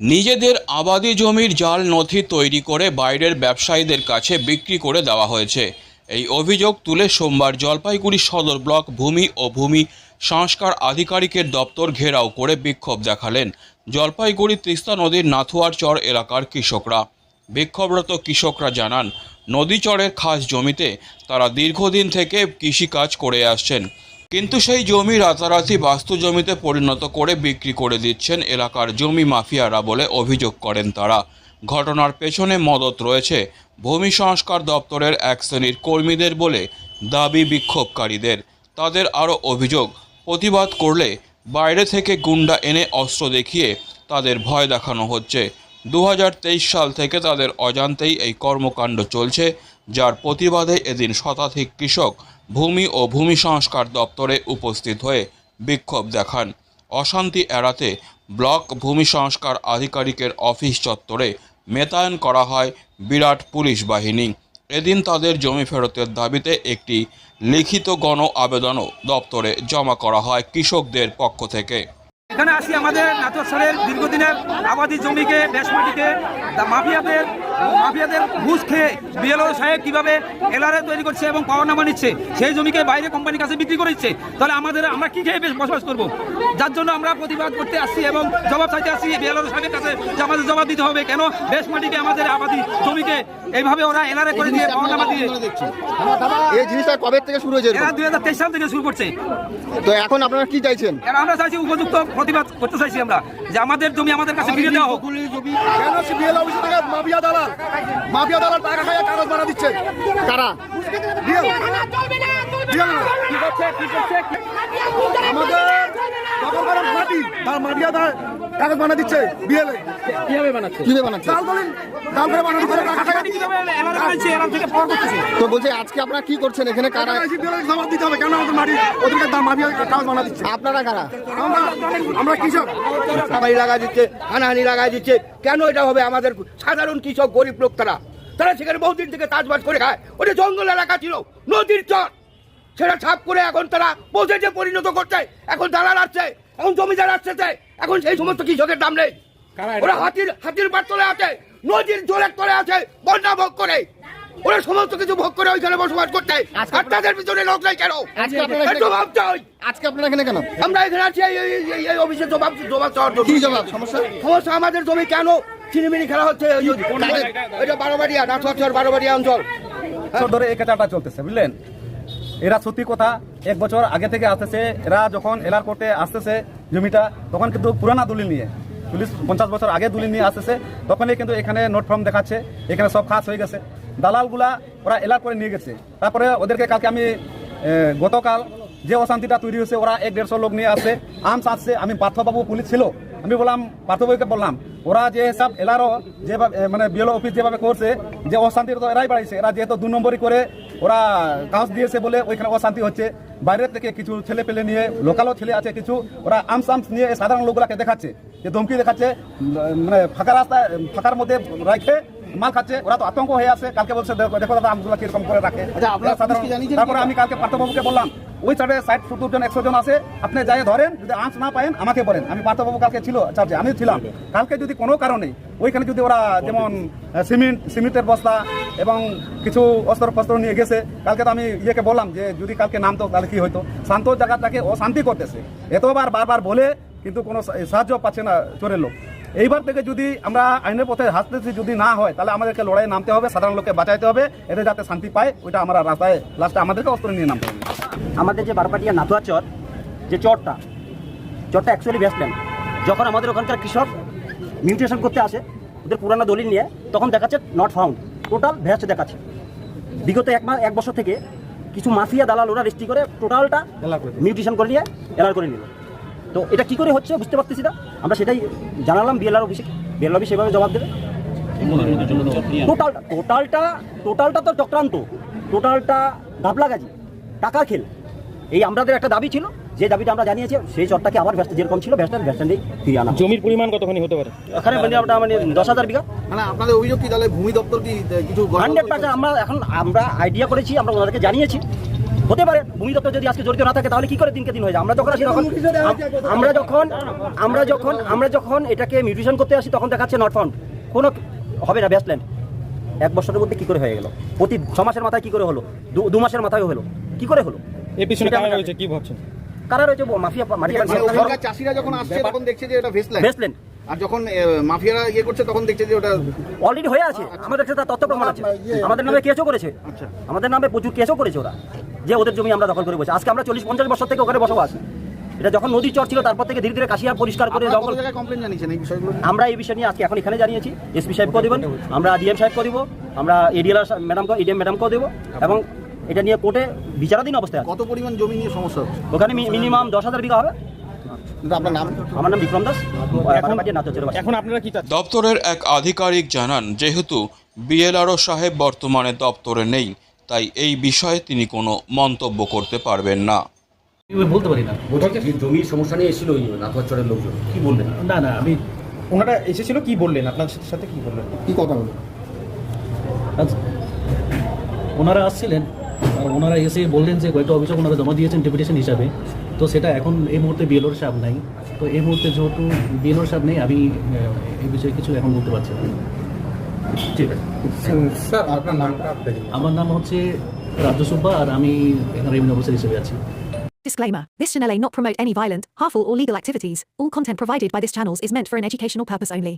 নিজেদের আবাদি জমির জাল নথি তৈরি করে বাইরের ব্যবসায়ীদের কাছে বিক্রি করে দেওয়া হয়েছে। এই অভিযোগ তুলে সোমবার জলপাইগুড়ি সদর ব্লক ভূমি ও ভূমি সংস্কার আধিকারিকের দপ্তর ঘেরাও করে বিক্ষোভ দেখালেন জলপাইগুড়ি তিস্তা নদীর নাথুয়ার চর এলাকার কৃষকরা। বিক্ষোভরত কৃষকরা জানান নদীচরের খাস জমিতে তারা দীর্ঘদিন থেকে কৃষিকাজ করে আসছেন। কিন্তু সেই জমি রাতারাতি বাস্তু জমিতে পরিণত করে বিক্রি করে দিচ্ছেন এলাকার জমি মাফিয়ারা বলে অভিযোগ করেন তারা। ঘটনার পেছনে মদত রয়েছে ভূমি সংস্কার দপ্তরের এক শ্রেণির কর্মীদের বলে দাবি বিক্ষোভকারীদের। তাদের আরও অভিযোগ, প্রতিবাদ করলে বাইরে থেকে গুন্ডা এনে অস্ত্র দেখিয়ে তাদের ভয় দেখানো হচ্ছে। দু হাজার তেইশ সাল থেকে তাদের অজান্তেই এই কর্মকাণ্ড চলছে, যার প্রতিবাদে এদিন শতাধিক কৃষক ভূমি ও ভূমি সংস্কার দপ্তরে উপস্থিত হয়ে বিক্ষোভ দেখান। অশান্তি এড়াতে ব্লক ভূমি সংস্কার আধিকারিকের অফিস চত্বরে মেতায়ন করা হয় বিরাট পুলিশ বাহিনী। এদিন তাদের জমি ফেরতের দাবিতে একটি লিখিত গণ আবেদনও দপ্তরে জমা করা হয় কৃষকদের পক্ষ থেকে। এখানে আসি আমাদের নাটোর দীর্ঘদিনের আবাদি জমিকে, বেশ মাটিকে। মাফিয়াদের মাফিয়াদের ঘুষ খেয়ে বিএলও সাহেব কীভাবে এলআরএ তৈরি করছে এবং পাওয়ার নামা নিচ্ছে, সেই জমিকে বাইরে কোম্পানির কাছে বিক্রি করে দিচ্ছে তাহলে আমাদের, আমরা কী খেয়ে বসবাস করব? যার জন্য আমরা প্রতিবাদ করতে আসছি এবং জবাব চাইতে আসছি বিএলও সাহেবের কাছে যে আমাদের জবাব দিতে হবে। কেন? বেশ মাটিকে আমাদের আবাদি জমিকে এইভাবে ওরা এলআরএ করে দিয়ে পাওয়ার নামা দিয়ে এই জিনিসটা কবে থেকে শুরু হয়েছে এরা দুই হাজার তেইশ সাল থেকে শুরু করছে। তো এখন আপনারা কি চাইছেন? আমরা চাইছি উপযুক্ত প্রতিবাদ করতে চাইছি আমরা যে আমাদের জমি আমাদের কাছে ফিরে দেওয়া হোক। কেন সিবিএল অফিসে টাকা মাফিয়া দালাল? মাফিয়া দালাল টাকা খাইয়া কাগজ বানা দিচ্ছে। কারা? আমাদের মাটি তার কাগজ বানা দিচ্ছে কীভাবে বানাচ্ছে? তো বলছে আজকে আপনারা কি করছেন এখানে? কারা জবাব দিতে হবে কেন আমাদের মাটি ওদেরকে দাম মাফিয়া কাগজ বানা দিচ্ছে? আপনারা কারা? আমরা কৃষক। দিচ্ছে হানাহানি লাগাই দিচ্ছে। কেন এটা হবে আমাদের সাধারণ কৃষক গরিব লোক তারা? তারা সেখানে বহুদিন থেকে চাষবাস করে খায়। ওটা জঙ্গল এলাকা ছিল নদীর চর সেটা ছাপ করে এখন তারা পৌঁছেছে পরিণত করছে এখন দালাল আসছে এখন জমিদার আসছে এখন সেই সমস্ত কৃষকের দাম নেই। ওরা হাতির হাতির পার তলে আছে নদীর জলের তলে আছে বন্যা ভোগ করে। ওরা সমস্ত কিছু ভোগ করে ওইখানে বসবাস করতে আর তাদের পিছনে লোক নাই কেন? আজকে আপনারা একটু ভাবতে হয় আজকে আপনারা এখানে কেন? আমরা এখানে আছি এই- অফিসে জবাব জবাব চাওয়ার জন্য। কি জবাব? সমস্যা? সমস্যা আমাদের জমি কেন? চিনিমিনি খেলা হচ্ছে এটা বারোবাড়িয়া নাথুয়াচর বারোবাড়িয়া অঞ্চল। ধরে এই চলতেছে বুঝলেন? এরা সত্যি কথা, এক বছর আগে থেকে আসতেছে, এরা যখন এলার কোর্টে আসতেছে জমিটা, তখন কিন্তু পুরানা দলিল নিয়ে পুলিশ পঞ্চাশ বছর আগে দলিল নিয়ে আসতেছে, তখনই কিন্তু এখানে নোট ফর্ম দেখাচ্ছে, এখানে সব খাস হয়ে গেছে। দালালগুলা ওরা এলার করে নিয়ে গেছে। তারপরে ওদেরকে কালকে আমি গতকাল যে অশান্তিটা তৈরি হয়েছে, ওরা এক দেড়শো লোক নিয়ে আসছে, আম আসছে আমি পার্থবাবু পুলিশ ছিল আমি বললাম পার্থবাবুকে বললাম ওরা যে হিসাব এলারও যেভাবে মানে বিএলও অফিস যেভাবে করছে যে অশান্তি তো এরাই বাড়াইছে এরা যেহেতু দু নম্বরই করে ওরা কাগজ দিয়েছে বলে ওইখানে অশান্তি হচ্ছে। বাইরের থেকে কিছু ছেলে পেলে নিয়ে লোকালও ছেলে আছে কিছু ওরা আমস আমস নিয়ে সাধারণ লোকগুলাকে দেখাচ্ছে যে ধমকি দেখাচ্ছে মানে ফাঁকা রাস্তা ফাঁকার মধ্যে রাখে মাল খাচ্ছে ওরা তো আতঙ্ক হয়ে আছে। কালকে বলছে দেখো দাদা আমগুলা কীরকম করে রাখে। আপনারা সাধারণ- তারপরে আমি কালকে পার্থবাবুকে বললাম ওই সাইডে ষাট সত্তর জন একশো জন আছে। আপনি যাই ধরেন, যদি আঁচ না পায়েন, আমাকে বলেন। আমি পার্থবাবু কালকে ছিল চার্জে আমি ছিলাম। কালকে যদি কোনো কারণে, ওইখানে যদি ওরা যেমন সিমেন্ট সিমেন্টের বস্তা এবং কিছু অস্ত্র ফস্ত্র নিয়ে গেছে, কালকে তো আমি ইয়েকে বললাম যে, যদি কালকে নামতো, তাহলে কি হতো শান্ত জায়গাটাকে অশান্তি করতেছে। এতবার, বারবার বলে, কিন্তু কোনো সাহায্য পাচ্ছে না চোরের লোক। এইবার থেকে যদি আমরা আইনের পথে হাসতেছি, যদি না হয়, তাহলে আমাদেরকে লড়াই নামতে হবে, সাধারণ লোককে বাঁচাইতে হবে এদের যাতে শান্তি পায়, ওইটা আমরা রাস্তায় লাস্টে আমাদেরকে অস্ত্র নিয়ে নামতে হবে। আমাদের যে বারপাটিয়া নাথুয়া চর যে চরটা চরটা অ্যাকচুয়ালি ভেস্টল্যান্ড যখন আমাদের ওখানকার কৃষক মিউটেশন করতে আসে ওদের পুরানো দলিল নিয়ে তখন দেখাচ্ছে নট ফাউন্ড টোটাল ভেস্ট দেখাচ্ছে। বিগত এক মাস এক বছর থেকে কিছু মাফিয়া দালাল ওরা রেজিস্ট্রি করে টোটালটা মিউটেশন করে নিয়ে এলার করে নিল। তো এটা কি করে হচ্ছে বুঝতে পারতেছি না। আমরা সেটাই জানালাম বিএলআর অফিসে। বিএলআর অফিস সেভাবে জবাব দেবে। টোটালটা টোটালটা টোটালটা তো চক্রান্ত। টোটালটা গাবলাগাজি। টাকা খেল। এই আমাদের একটা দাবি ছিল যে দাবিটা আমরা জানিয়েছি সেই চরটাকে আবার ভ্যাস্ট যেরকম ছিল ভ্যাস্টার ভ্যাস্টান্ডেই ফিরিয়ে আনা। জমির পরিমাণ কতখানি হতে পারে? এখানে মানে আমরা মানে দশ হাজার বিঘা। মানে আপনাদের অভিযোগ কি তাহলে ভূমি দপ্তর কি কিছু হান্ড্রেড? পার্সেন্ট আমরা এখন আমরা আইডিয়া করেছি আমরা ওনাদেরকে জানিয়েছি। হতে পারে ভূমি দপ্তর যদি আজকে জড়িত না থাকে তাহলে কি করে দিনকে দিন হয়ে যায়? আমরা যখন আসি তখন আমরা যখন আমরা যখন আমরা যখন এটাকে মিউটেশন করতে আসি তখন দেখাচ্ছে নট ফাউন্ড কোনো হবে না ব্যাস্টল্যান্ড এক বছরের মধ্যে কি করে হয়ে গেল? প্রতি ছ মাসের মাথায় কি করে হলো? দু- দু মাসের মাথায় হলো। কি করে হলো? এই পিছনে কারা রয়েছে কি ভাবছেন? কারা রয়েছে? মাফিয়া মাফিয়া মানে চাষিরা যখন আসছে তখন দেখছে যে এটা ভেস্টল্যান্ড বেস্টল্যান্ড আর যখন মাফিয়ারা ইয়ে করছে তখন দেখছে যে ওটা অলরেডি হয়ে আছে। আমাদের কাছে তার তথ্য প্রমাণ আছে। আমাদের নামে কেসও করেছে। আচ্ছা। আমাদের নামে প্রচুর কেসও করেছে ওরা। যে ওদের জমি আমরা দখল করে বসে আজকে আমরা চল্লিশ পঞ্চাশ বছর থেকে ওখানে বসবাস। এটা যখন নদী চর ছিল তারপর থেকে ধীরে ধীরে কাশিয়া পরিষ্কার করে জঙ্গল কত জায়গায় জানিয়েছেন এই বিষয়গুলো আমরা এই বিষয় নিয়ে আজকে এখন এখানে জানিয়েছি। এসপি সাহেবকেও দেবেন আমরা ডিএম সাহেবকেও দিব। আমরা এডিএল ম্যাডামকে এডিএম ম্যাডামকেও দেবো। এবং এটা নিয়ে কোর্টে বিচারাধীন অবস্থায় আছে। কত পরিমাণ জমি নিয়ে সমস্যা হচ্ছে? ওখানে মিনিমাম দশ হাজার বিঘা হবে। আপনার নাম? আমার নাম বিক্রম দাস। এখন আপনারা কি দপ্তরের এক আধিকারিক জানান যেহেতু বিএলআরও সাহেব বর্তমানে দপ্তরে নেই তাই এই বিষয়ে তিনি কোনো মন্তব্য করতে পারবেন না। বলতে পারি না। জমির সমস্যা নিয়ে এসেছিল নাথুয়াচরের লোকজন? কি বললেন? না না আমি ওনারা এসেছিল কি বললেন? আপনার সাথে কি বললেন? কি কথা হলো আজ ওনারা আসছিলেন আর ওনারা এসে বললেন যে কয়েকটা অভিযোগ ওনারা জমা দিয়েছেন ডেপুটেশন হিসাবে। তো সেটা এখন এই মুহূর্তে বিএলওর সাহেব নাই। তো এই মুহূর্তে যেহেতু বিএলওর সাহেব নেই আমি এই বিষয়ে কিছু এখন বলতে পারছি না। ঠিক আছে। আমার নাম হচ্ছে রাজ্য সুব্বা আর আমি এখানে রেভিনিউ অফিসার হিসেবে আছি। Disclaimer This channel may not promote any violent, harmful, or legal activities. All content provided by this channel is meant for an educational purpose only.